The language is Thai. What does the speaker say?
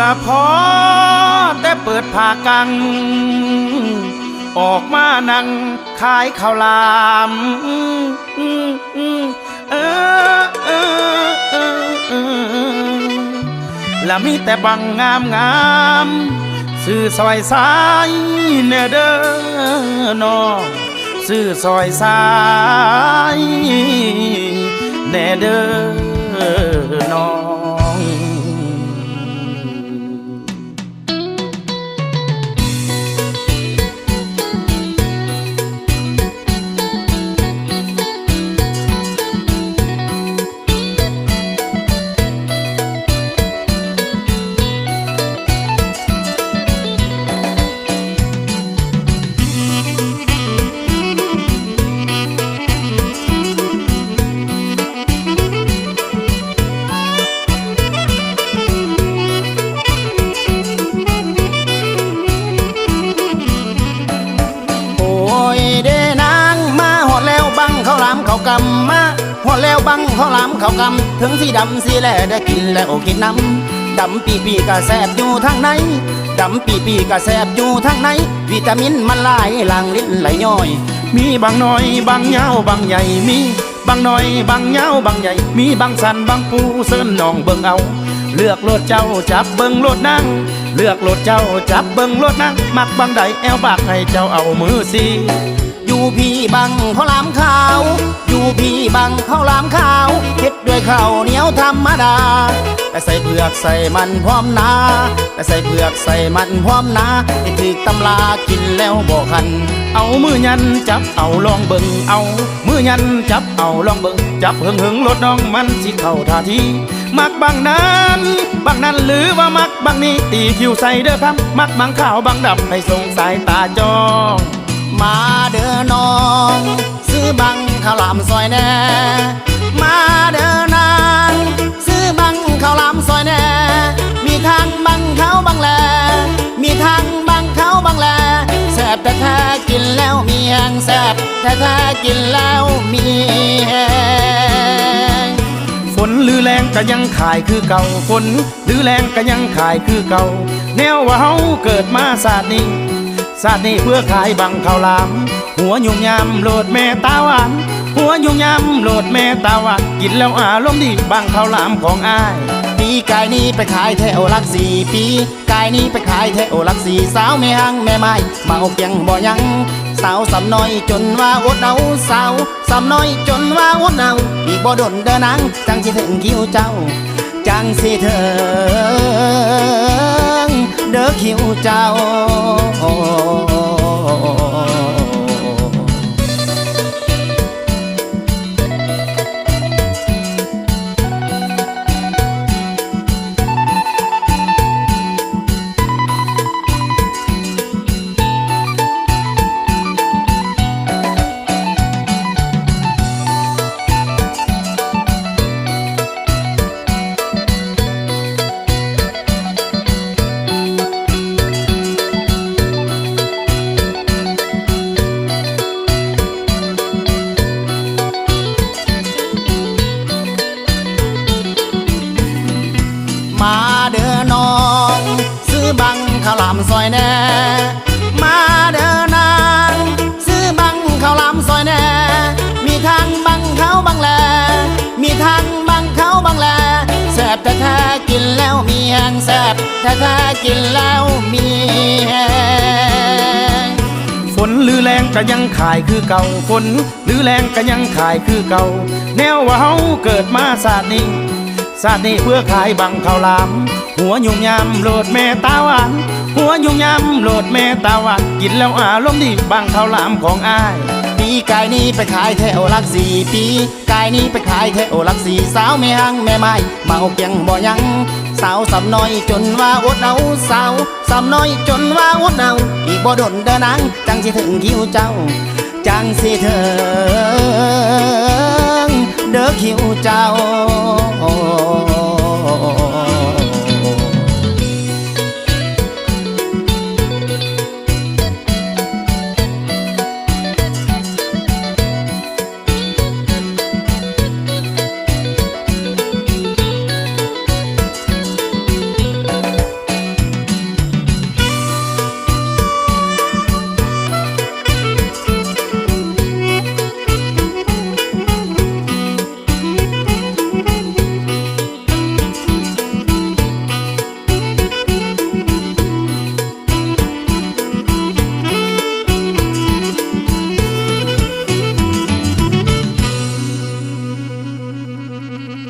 ละพอแต่เปิดผ่ากัง ออกมานั่งขายข้าวหลามเออเออเออเออและมีแต่บังงามงามสื่อซอยสายเนเด้อนองสื่อซอยสายแน่เด้อนอาวหลามข้าวกำมาหอแล้วบังข้าวหลามข้าวกำถึงสีดำสีแลได้กินแล้วกินน้ำดำปีปีกะแสบอยู่ทางในดำปีปีกะแสบอยู่ทางในวิตามินมันหลายหลังลิ้นไหลย่อย มีบางน้อยบางยาวบางใหญ่มีบางน้อยบางยาวบางใหญ่ มีบางสันบางปูเส้นนองเบิ่งเอาเลือกโลดเจ้าจับเบิ่งโลดนั่ง เลือกโลดเจ้าจับเบิ่งโลดนั่ง มักบางใดแอวบากให้เจ้าเอามือสี อยู่พี่บังข้าวหลามขาว อยู่พี่บังข้าวหลามขาวเฮ็ดด้วยข้าวเหนียวธรรมดา แต่ใส่เผือกใส่มันพร้อมนาแต่ใส่เผือกใส่มันพร้อมนาให้ถึกตำลากินแล้วบ่คัน เอามือยันจับเอาลองเบิ่งเอา มือยันจับเอาลองเบิ่งจับหึงหึงๆโลดน้องมันสิเข้าท่าทีมักบางนั้นบางนั้นหรือว่ามักบางนี้ตีคิวใส่เด้อครับ มักบางขาวบางดำให้สงสายตาจ้อง มาเด้อน้อง ซื้อบังข้าวหลามซอยแน่ มาเด้อนาง ซื้อบังข้าวหลามซอยแน่ มีทางบังเขาบังแล มีทางบังเขาบังแลแซ่บแต่แท้กินแล้วมีแหงแซ่บแต่แท้กินแล้วมีแหงฝนหรือแรงก็ยังขายคือเก่าฝนหรือแรงก็ยังขายคือเก่าแนวว่าเฮาเกิดมาศาสตร์นี้ ศาสตร์นี้เพื่อขายบังข้าวหลามหัวยุ่งยามโหลดแม่ตาหวานหัวยุ่งยามโหลดแม่ตาหวานกินแล้วอารมณ์ดีบังข้าวหลามของอ้ายปีกายนี้ไปขายแถวลักสี่ปีกายนี้ไปขายแถวลักสี่สาวแม่หังแม่ไม้มาเอาเกียงบ่ยังสาวสำน้อยจนว่าอดเอาสาวสำน้อยจนว่าอดเอาอีกบ่ดนเดินนางจังสิถึงคิวเจ้า จังสิเถิงเด้อคิวเจ้า ซอยแน่มาเด้อนางซื้อบังข้าวลามซอยแน่มีทางบังเขาบังแล มีทางบังเขาบังแลแซ่บแต่แท้กินแล้วมีแหงแซ่บแต่แท้กินแล้วมีแหงฝนหรือแรงก็ยังขายคือเก่าฝนหรือแรงก็ยังขายคือเก่าแนวว่าเฮาเกิดมาศาสตร์นี้ศาสตร์นี้เพื่อขายบังข้าวลามหัวยุ่งยามโหลดแม่ตาหวาน หัวยุ่งยามโหลดแม่ตาวานกินแล้วอารมณ์ดีบังข้าวหลามของอ้ายปีกายนี้ไปขายแถวลักสี่ปีกายนี้ไปขายแถวลักสี่สาวแม่หังแม่ไม้เอาเกียงบ่ยังสาวสำน้อยจนว่าอดเอาสาวสำน้อยจนว่าอดเอาอีกบ่ดนเดินนางจังสิถึงคิวเจ้า จังสิเถิงเด้อคิวเจ้า